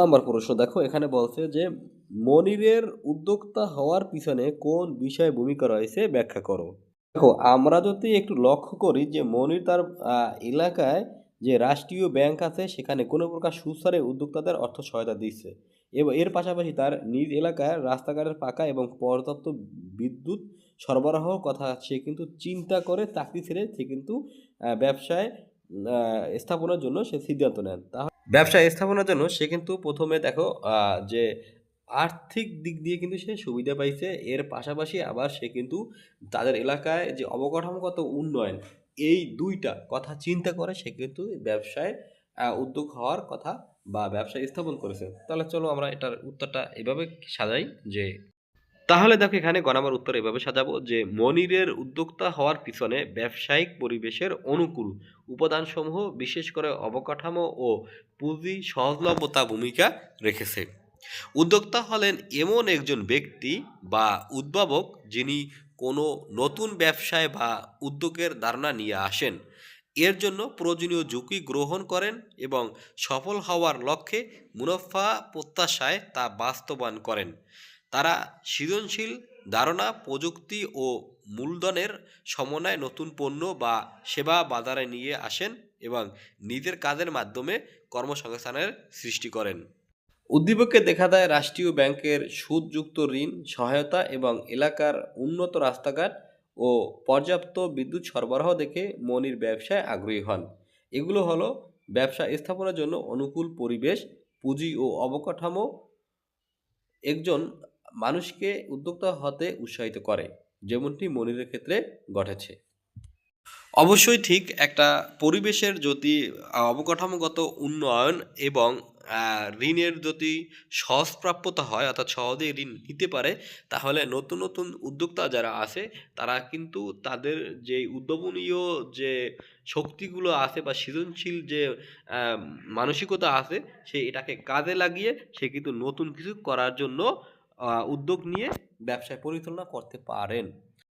নম্বর প্রশ্ন, দেখো এখানে বলছে যে, মনিরের উদ্যোক্তা হওয়ার পিছনে কোন বিষয়ে ভূমিকা রয়েছে ব্যাখ্যা করো। দেখো, আমরা যদি একটু লক্ষ্য করি যে, মনির তার এলাকায় যে রাষ্ট্রীয় ব্যাংক আছে, সেখানে কোনো প্রকার সুসারে উদ্যোক্তাদের অর্থ সহায়তা দিচ্ছে। এবং, এর পাশাপাশি তার নিজ এলাকায় রাস্তাঘাটের পাকা এবং পর্যাপ্ত বিদ্যুৎ সরবরাহ কথা সে কিন্তু চিন্তা করে চাকরি ছেড়ে সে কিন্তু ব্যবসায় স্থাপনের জন্য সে সিদ্ধান্ত নেন। তাহলে ব্যবসা স্থাপনের জন্য সে কিন্তু প্রথমে দেখো যে আর্থিক দিক দিয়ে কিন্তু সে সুবিধা পাইছে। এর পাশাপাশি আবার সে কিন্তু তাদের এলাকায় যে অবকাঠামোগত উন্নয়ন, এই দুইটা কথা চিন্তা করে সে কিন্তু ব্যবসায় উদ্যোগ হওয়ার কথা বা ব্যবসা স্থাপন করেছে। তাহলে চলো আমরা এটার উত্তরটা এভাবে সাজাই যে তাহলে দেখো এখানে গণামার উত্তর এভাবে সাজাবো যে মনিরের উদ্যোক্তা হওয়ার পিছনে ব্যবসায়িক পরিবেশের অনুকূল উপাদানসমূহ, বিশেষ করে অবকাঠামো ও পুঁজি সহজলভ্যতা ভূমিকা রেখেছে। উদ্যোক্তা হলেন এমন একজন ব্যক্তি বা উদ্ভাবক যিনি কোনো নতুন ব্যবসায় বা উদ্যোগের ধারণা নিয়ে আসেন। এর জন্য প্রয়োজনীয় ঝুঁকি গ্রহণ করেন এবং সফল হওয়ার লক্ষ্যে মুনাফা প্রত্যাশায় তা বাস্তবায়ন করেন। তারা সৃজনশীল ধারণা, প্রযুক্তি ও মূলধনের সমন্বয়ে নতুন পণ্য বা সেবা বাজারে নিয়ে আসেন এবং নিজের কাজের মাধ্যমে কর্মসংস্থানের সৃষ্টি করেন। উদ্দীপকে দেখা দেয় রাষ্ট্রীয় ব্যাংকের সুদযুক্ত ঋণ, সহায়তা এবং এলাকার উন্নত রাস্তাঘাট ও পর্যাপ্ত বিদ্যুৎ সরবরাহ দেখে মনির ব্যবসায় আগ্রহী হন। এগুলো হলো ব্যবসা স্থাপনের জন্য অনুকূল পরিবেশ, পুঁজি ও অবকাঠামো, একজন মানুষকে উদ্যোক্তা হতে উৎসাহিত করে, যেমনটি মনিরের ক্ষেত্রে ঘটেছে। অবশ্যই ঠিক একটা পরিবেশের যদি অবকাঠামোগত উন্নয়ন এবং ঋণের যদি সহজপ্রাপ্যতা হয়, অর্থাৎ সহজেই ঋণ নিতে পারে, তাহলে নতুন নতুন উদ্যোক্তা যারা আছে, তারা কিন্তু তাদের যে উদ্ভাবনীয় যে শক্তিগুলো আছে বা সৃজনশীল যে মানসিকতা আছে, সে এটাকে কাজে লাগিয়ে সে কিন্তু নতুন কিছু করার জন্য উদ্যোগ নিয়ে ব্যবসায় পরিচালনা করতে পারেন।